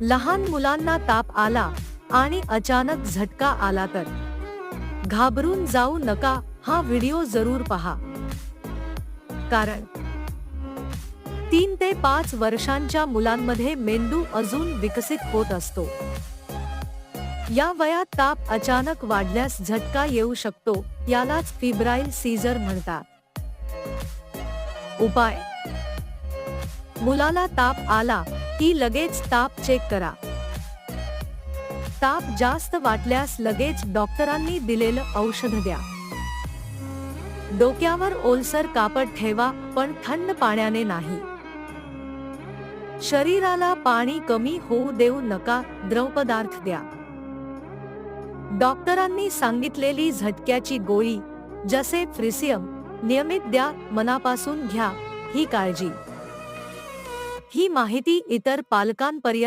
लहान मुलांना ताप आला आणि अचानक झटका आला तर. घाबरून जाऊ नका हा व्हिडिओ जरूर पहा. कारण तीन ते पाच वर्षांच्या मुलांमध्ये मेंदू अजून विकसित होत असतो. या वयात ताप अचानक वाढल्यास झटका येऊ शकतो यालाच फिब्राईल सीझर म्हणतात. उपाय मुलाला ताप आला ती लगेच ताप चेक करा. ताप जास्त वाटल्यास लगेच डॉक्टरांनी दिलेलं औषध द्या. डोक्यावर ओलसर कापड ठेवा पण थंड पाण्याने नाही. शरीराला पाणी कमी होऊ देऊ नका द्रवपदार्थ द्या. डॉक्टरांनी सांगितलेली झटक्याची गोळी जसे फ्रिसियम नियमित द्या मनापासून घ्या ही काळजी. ही माहिती इतर पालकांपर्यंत